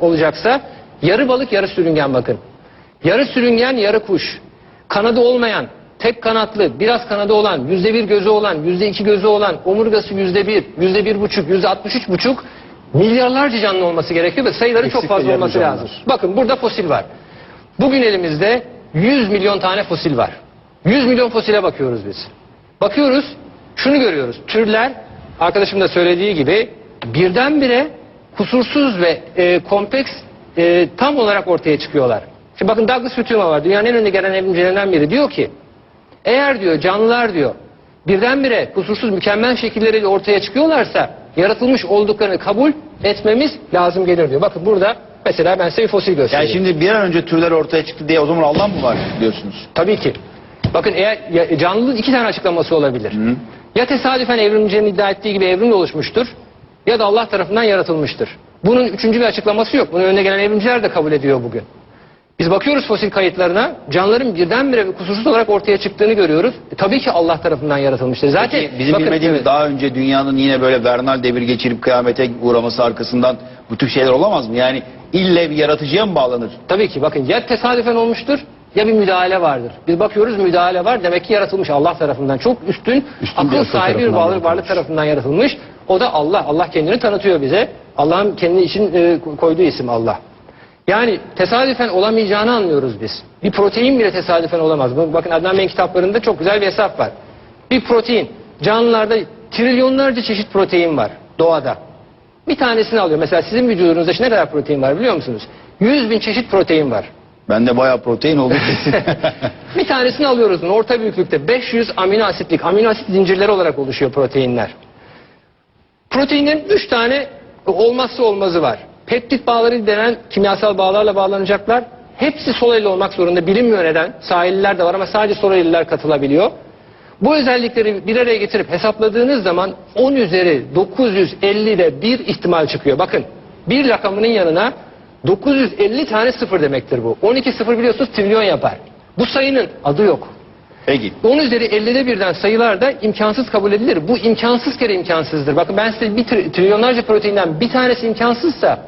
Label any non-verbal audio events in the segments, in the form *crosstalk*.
olacaksa yarı balık yarı sürüngen bakın. Yarı sürüngen yarı kuş. Kanadı olmayan, tek kanatlı, biraz kanadı olan, yüzde bir gözü olan, yüzde iki gözü olan, omurgası yüzde bir, yüzde bir buçuk, yüzde altmış üç buçuk milyarlarca canlı olması gerekiyor ve sayıları çok Eksik fazla ve yarı olması canlılar. lazım. Bakın burada fosil var. Bugün elimizde 100 milyon tane fosil var. 100 milyon fosile bakıyoruz biz. Bakıyoruz, şunu görüyoruz. Türler, arkadaşım da söylediği gibi birdenbire kusursuz ve e, kompleks e, tam olarak ortaya çıkıyorlar. Şimdi bakın Douglas Hütüma var. Dünyanın en önde gelen evrimcilerinden biri. Diyor ki, eğer diyor canlılar diyor birdenbire kusursuz mükemmel şekilleriyle ortaya çıkıyorlarsa yaratılmış olduklarını kabul etmemiz lazım gelir diyor. Bakın burada mesela ben size bir fosil Yani göstereyim. şimdi bir an önce türler ortaya çıktı diye o zaman Allah mı var diyorsunuz? Tabii ki. Bakın eğer canlılığın iki tane açıklaması olabilir. Ya tesadüfen evrimcilerin iddia ettiği gibi evrimle oluşmuştur ya da Allah tarafından yaratılmıştır. Bunun üçüncü bir açıklaması yok. Bunu önüne gelen evrimciler de kabul ediyor bugün. Biz bakıyoruz fosil kayıtlarına canlıların birdenbire kusursuz olarak ortaya çıktığını görüyoruz. E, tabii ki Allah tarafından yaratılmıştır. Zaten Peki bizim bakın, bilmediğimiz evet. daha önce dünyanın yine böyle vernal devir geçirip kıyamete uğraması arkasından bu tür şeyler olamaz mı? Yani ille bir yaratıcıya mı bağlanır? Tabii ki bakın ya tesadüfen olmuştur ya bir müdahale vardır. Biz bakıyoruz müdahale var demek ki yaratılmış Allah tarafından. Çok üstün, Üstün akıl sahibi bir varlık, tarafından yaratılmış. O da Allah. Allah kendini tanıtıyor bize. Allah'ın kendi için e, koyduğu isim Allah. Yani tesadüfen olamayacağını anlıyoruz biz. Bir protein bile tesadüfen olamaz. Bakın Adnan Bey'in kitaplarında çok güzel bir hesap var. Bir protein, canlılarda trilyonlarca çeşit protein var doğada. Bir tanesini alıyor. Mesela sizin vücudunuzda ne kadar protein var biliyor musunuz? 100 bin çeşit protein var. Bende bayağı protein oldu. *laughs* *laughs* Bir tanesini alıyoruz orta büyüklükte 500 amino asitlik amino asit zincirleri olarak oluşuyor proteinler. Proteinin 3 tane olmazsa olmazı var. Peptit bağları denen kimyasal bağlarla bağlanacaklar. Hepsi sol elli olmak zorunda bilinmiyor neden. Sahilliler de var ama sadece sol elliler katılabiliyor. Bu özellikleri bir araya getirip hesapladığınız zaman 10 üzeri 950'de bir ihtimal çıkıyor. Bakın bir rakamının yanına 950 tane sıfır demektir bu. 12 sıfır biliyorsunuz trilyon yapar. Bu sayının adı yok. Peki. 10 üzeri 50'de birden sayılar da imkansız kabul edilir. Bu imkansız kere imkansızdır. Bakın ben size bir tri- trilyonlarca proteinden bir tanesi imkansızsa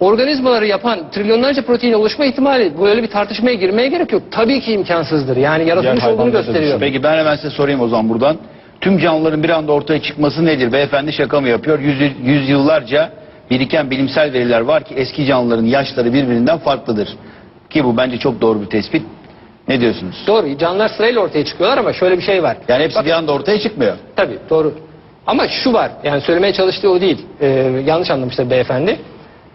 organizmaları yapan trilyonlarca protein oluşma ihtimali böyle bir tartışmaya girmeye gerek yok. Tabii ki imkansızdır. Yani yaratılmış Diğer olduğunu gösteriyor. Peki ben hemen size sorayım o zaman buradan. Tüm canlıların bir anda ortaya çıkması nedir? Beyefendi şaka mı yapıyor? Yüz, yüzyıllarca biriken bilimsel veriler var ki eski canlıların yaşları birbirinden farklıdır. Ki bu bence çok doğru bir tespit. Ne diyorsunuz? Doğru. Canlılar sırayla ortaya çıkıyorlar ama şöyle bir şey var. Yani hepsi Bakın- bir anda ortaya çıkmıyor. Tabii doğru. Ama şu var yani söylemeye çalıştığı o değil. Ee, yanlış anlamışlar beyefendi.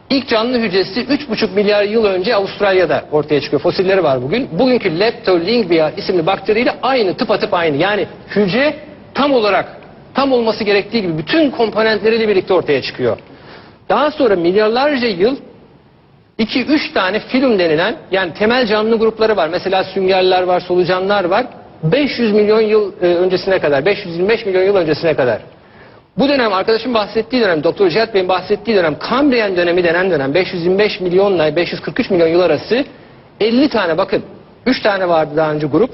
İlk canlı hücresi 3,5 milyar yıl önce Avustralya'da ortaya çıkıyor. Fosilleri var bugün. Bugünkü Leptolingbia isimli bakteriyle aynı tıpatıp aynı. Yani hücre tam olarak tam olması gerektiği gibi bütün komponentleriyle birlikte ortaya çıkıyor. Daha sonra milyarlarca yıl 2-3 tane film denilen yani temel canlı grupları var. Mesela süngerler var, solucanlar var. 500 milyon yıl e, öncesine kadar, 525 milyon yıl öncesine kadar. Bu dönem arkadaşım bahsettiği dönem, Doktor Cihat Bey'in bahsettiği dönem, Kambriyen dönemi denen dönem 525 milyonla 543 milyon yıl arası 50 tane bakın 3 tane vardı daha önce grup.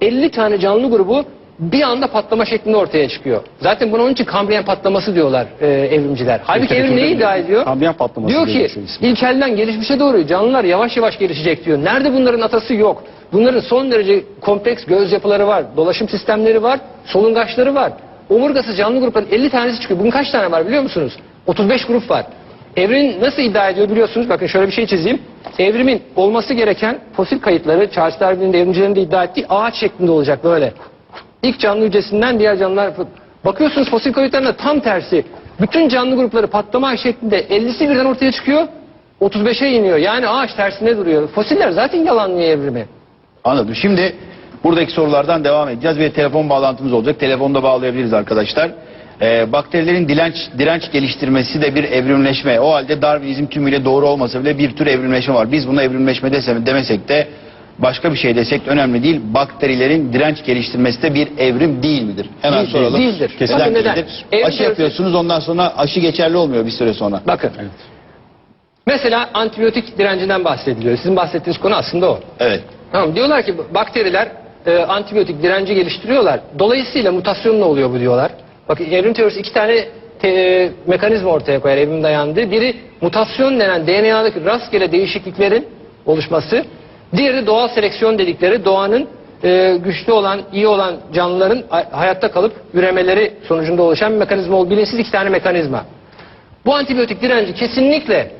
50 tane canlı grubu bir anda patlama şeklinde ortaya çıkıyor. Zaten bunu onun için Kambriyen patlaması diyorlar e, evrimciler. Halbuki evrim neyi iddia ediyor? Kambriyen patlaması Diyor ki ilkelden gelişmişe doğru canlılar yavaş yavaş gelişecek diyor. Nerede bunların atası yok. Bunların son derece kompleks göz yapıları var, dolaşım sistemleri var, solungaçları var. Omurgası canlı grupların 50 tanesi çıkıyor. Bugün kaç tane var biliyor musunuz? 35 grup var. Evrim nasıl iddia ediyor biliyorsunuz? Bakın şöyle bir şey çizeyim. Evrimin olması gereken fosil kayıtları Charles Darwin'in de evrimcilerin de iddia ettiği ağaç şeklinde olacak böyle. İlk canlı hücresinden diğer canlılar bakıyorsunuz fosil kayıtlarında tam tersi. Bütün canlı grupları patlama şeklinde 50'si birden ortaya çıkıyor. 35'e iniyor. Yani ağaç tersine duruyor. Fosiller zaten yalanlıyor evrimi. Anladım. Şimdi buradaki sorulardan devam edeceğiz. Bir telefon bağlantımız olacak. Telefonda bağlayabiliriz arkadaşlar. Ee, bakterilerin direnç, direnç geliştirmesi de bir evrimleşme. O halde Darwinizm tümüyle doğru olmasa bile bir tür evrimleşme var. Biz buna evrimleşme desem, demesek de başka bir şey desek de önemli değil. Bakterilerin direnç geliştirmesi de bir evrim değil midir? Hemen Değildir, soralım. değildir. Bakın neden? değildir? Evrim Aşı yapıyorsunuz ondan sonra aşı geçerli olmuyor bir süre sonra. Bakın. Mesela antibiyotik direncinden bahsediliyor. Sizin bahsettiğiniz konu aslında o. Evet. Tamam diyorlar ki bakteriler e, antibiyotik direnci geliştiriyorlar. Dolayısıyla mutasyon ne oluyor bu diyorlar. Bakın evrim teorisi iki tane te- mekanizma ortaya koyar evrim dayandığı. Biri mutasyon denen DNA'daki rastgele değişikliklerin oluşması. Diğeri doğal seleksiyon dedikleri doğanın e, güçlü olan, iyi olan canlıların hayatta kalıp üremeleri sonucunda oluşan bir mekanizma olduğu bilinçsiz iki tane mekanizma. Bu antibiyotik direnci kesinlikle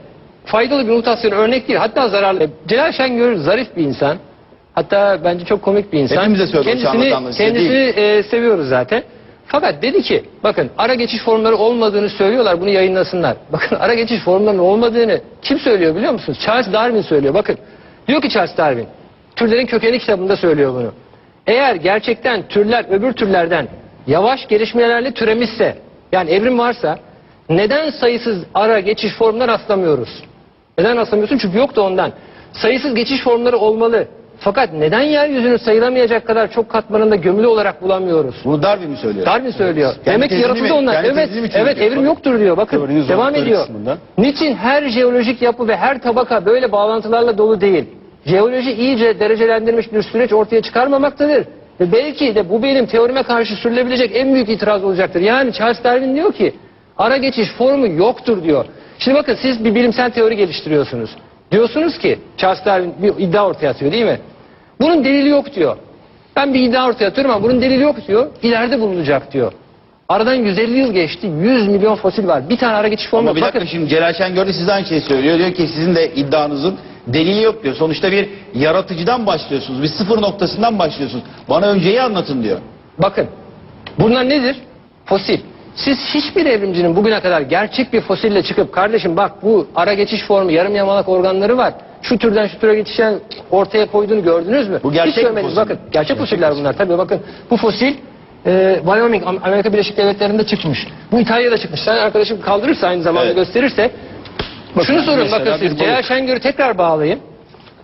faydalı bir mutasyon örnek değil. Hatta zararlı. Celal Şengör zarif bir insan. Hatta bence çok komik bir insan. Hepimize şu Kendisini, kendisini e, seviyoruz zaten. Fakat dedi ki bakın ara geçiş formları olmadığını söylüyorlar bunu yayınlasınlar. Bakın ara geçiş formlarının olmadığını kim söylüyor biliyor musunuz? Charles Darwin söylüyor bakın. Diyor ki Charles Darwin Türlerin Kökeni kitabında söylüyor bunu. Eğer gerçekten türler öbür türlerden yavaş gelişmelerle türemişse yani evrim varsa neden sayısız ara geçiş formuna rastlamıyoruz? Neden rastlamıyorsun? Çünkü yok da ondan. Sayısız geçiş formları olmalı. Fakat neden yeryüzünün sayılamayacak kadar çok katmanında gömülü olarak bulamıyoruz? Bunu Darwin mi söylüyor? Darwin söylüyor. Kendi Demek ki yaratıldı onlar. Evet, evet evrim yoktur diyor. Bakın Teorinin devam ediyor. kısmında. Niçin her jeolojik yapı ve her tabaka böyle bağlantılarla dolu değil? Jeoloji iyice derecelendirilmiş bir süreç ortaya çıkarmamaktadır. Ve belki de bu benim teorime karşı sürülebilecek en büyük itiraz olacaktır. Yani Charles Darwin diyor ki ara geçiş formu yoktur diyor. Şimdi bakın siz bir bilimsel teori geliştiriyorsunuz. Diyorsunuz ki Charles Darwin bir iddia ortaya atıyor değil mi? Bunun delili yok diyor. Ben bir iddia ortaya atıyorum ama bunun delili yok diyor. İleride bulunacak diyor. Aradan 150 yıl geçti. 100 milyon fosil var. Bir tane ara geçiş formu Ama bir dakika Bakın şimdi Celal Şengör de size aynı şeyi söylüyor. Diyor ki sizin de iddianızın delili yok diyor. Sonuçta bir yaratıcıdan başlıyorsunuz. Bir sıfır noktasından başlıyorsunuz. Bana önceyi anlatın diyor. Bakın bunlar nedir? Fosil. Siz hiçbir evrimcinin bugüne kadar gerçek bir fosille çıkıp kardeşim bak bu ara geçiş formu yarım yamalak organları var. Şu türden şu türe geçişen ortaya koyduğunu gördünüz mü? Bu gerçek Hiç görmediniz. Bakın gerçek fosiller bunlar tabii bakın. Bu fosil e, Wyoming Am- Amerika Birleşik Devletleri'nde çıkmış. Bu İtalya'da çıkmış. Sen arkadaşım kaldırırsa aynı zamanda Evet. gösterirse. Şunu sorun mesela bakın bir siz. balık. Celal Şengör'ü tekrar bağlayın.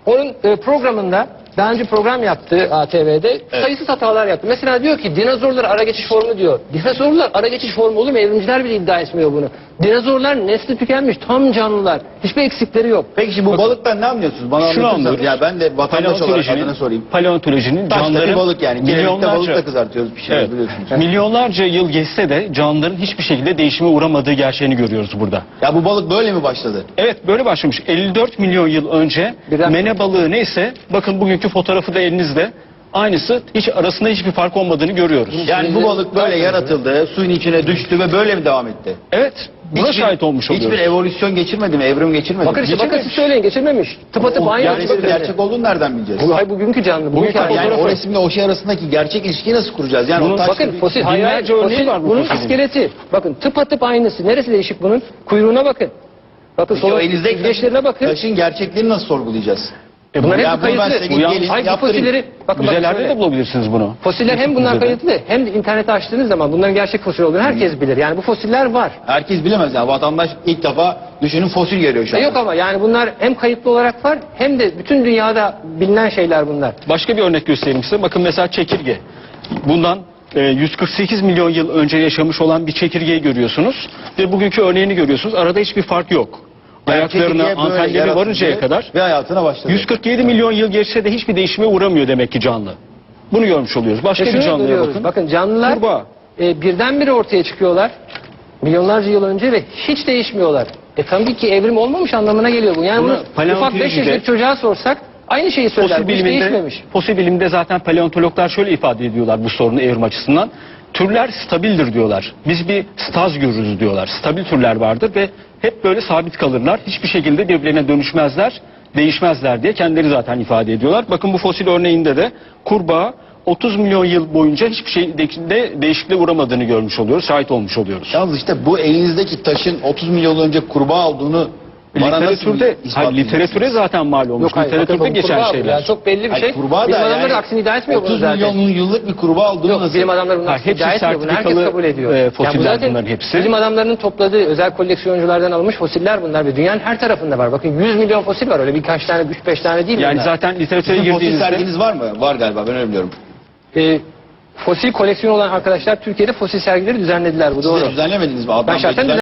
Onun e, programında daha önce program yaptı ATV'de sayısız hatalar yaptı. Mesela diyor ki dinozorlar ara geçiş formu diyor. Dinozorlar ara geçiş formu olur mu? Evrimciler bile iddia etmiyor bunu. Dinozorlar nesli tükenmiş tam canlılar. Hiçbir eksikleri yok. Peki şimdi bu balıktan ne anlıyorsunuz? Bana Şunu anlıyoruz. Ya ben de vatandaş olarak adına sorayım. paleontolojinin Taşta bir canlıların balık yani. Gelenekte balık da milyonlarca, kızartıyoruz bir şey Evet. biliyorsunuz. milyonlarca yıl geçse de canlıların hiçbir şekilde değişime uğramadığı gerçeğini görüyoruz burada. Ya bu balık böyle mi başladı? Evet böyle başlamış. 54 milyon yıl önce Birden- mene balığı neyse bakın bugünkü fotoğrafı da elinizde. Aynısı hiç arasında hiçbir fark olmadığını görüyoruz. Yani bu balık böyle yaratıldı, suyun içine düştü ve böyle mi devam etti? Evet buna Hiçbir- şahit olmuş oluyoruz. Hiçbir evolüsyon geçirmedi mi? Evrim geçirmedi mi? Bakın işte bakın siz söyleyin geçirmemiş. Tıpatıp O aynı. gerçek, bakın. gerçek olduğunu nereden bileceğiz? Bu ay bugünkü canlı. Bugünkü Yani Yani o resimle o şey arasındaki gerçek ilişkiyi nasıl kuracağız? Yani o Bunun- taş Bakın gibi- fosil hayır, hayır, fosil, var bu bunun fosilin. iskeleti. Bakın tıpatıp aynısı. Neresi değişik bunun? Kuyruğuna bakın. Bakın Peki o sol elinizdeki bakın. Taşın gerçekliğini nasıl sorgulayacağız? E, Bunlar Ya hep kayıtlı. yan- gelin Hayır bu fosilleri bakın bakın Müzelerde şöyle. de bulabilirsiniz bunu. Fosiller hem bunlar Müzede. kayıtlı hem de internete açtığınız zaman bunların gerçek fosil olduğunu herkes bilir. Yani bu fosiller var. Herkes bilemez ya. Vatandaş ilk defa düşünün fosil görüyor şu E an. yok ama yani bunlar hem kayıtlı olarak var hem de bütün dünyada bilinen şeyler bunlar. Başka bir örnek göstereyim size. Bakın mesela çekirge. Bundan e, 148 milyon yıl önce yaşamış olan bir çekirgeyi görüyorsunuz. Ve bugünkü örneğini görüyorsunuz. Arada hiçbir fark yok. Ayaklarına, yaratıldı varıncaya kadar Ve hayatına başladı. 147 milyon yıl geçse de hiçbir değişime uğramıyor demek ki canlı. Bunu görmüş oluyoruz. Başka Ve bir canlıya görüyoruz. bakın. Bakın canlılar Kurbağa. e, birdenbire ortaya çıkıyorlar. Milyonlarca yıl önce ve hiç değişmiyorlar. E tabii ki evrim olmamış anlamına geliyor bu. Yani Bunu bunu ufak 5 paleontolojide- yaşındaki çocuğa sorsak aynı şeyi söyler. Fosil Hiç biliminde, değişmemiş. fosil biliminde zaten paleontologlar şöyle ifade ediyorlar bu sorunu evrim açısından. Türler stabildir diyorlar. Biz bir staz görürüz diyorlar. Stabil türler vardır ve hep böyle sabit kalırlar. Hiçbir şekilde birbirlerine dönüşmezler, değişmezler diye kendileri zaten ifade ediyorlar. Bakın bu fosil örneğinde de kurbağa 30 milyon yıl boyunca hiçbir şekilde değişikliğe uğramadığını görmüş oluyoruz, şahit olmuş oluyoruz. Yalnız işte bu elinizdeki taşın 30 milyon yıl önce kurbağa olduğunu literatürde, hayır, literatüre zaten mal olmuş. Yok hayır, literatürde bu geçen kurbağa bu. şeyler. Yani çok belli bir Hayır, şey. kurbağa Bilim da adamları yani aksini iddia etmiyor bunu 30 zaten. milyon yıllık bir kurbağa olduğunu Yok nasıl? bilim adamları bunu Ha, aksini hepsi iddia etmiyor. Bunu herkes sertifikalı, kabul ediyor. e, bu fosiller zaten bunların hepsi. Bilim adamlarının topladığı özel koleksiyonculardan alınmış fosiller bunlar ve dünyanın her tarafında var. Bakın 100 milyon fosil var öyle birkaç tane 3-5 tane değil Yani bunlar. zaten literatüre Sizin fosil girdiğinizde serginiz var mı? Var galiba ben öyle biliyorum. E, fosil koleksiyonu olan arkadaşlar Türkiye'de fosil sergileri düzenlediler bu Siz doğru. de düzenlemediniz mi? Adnan Ben Bey şahsen düzenledi.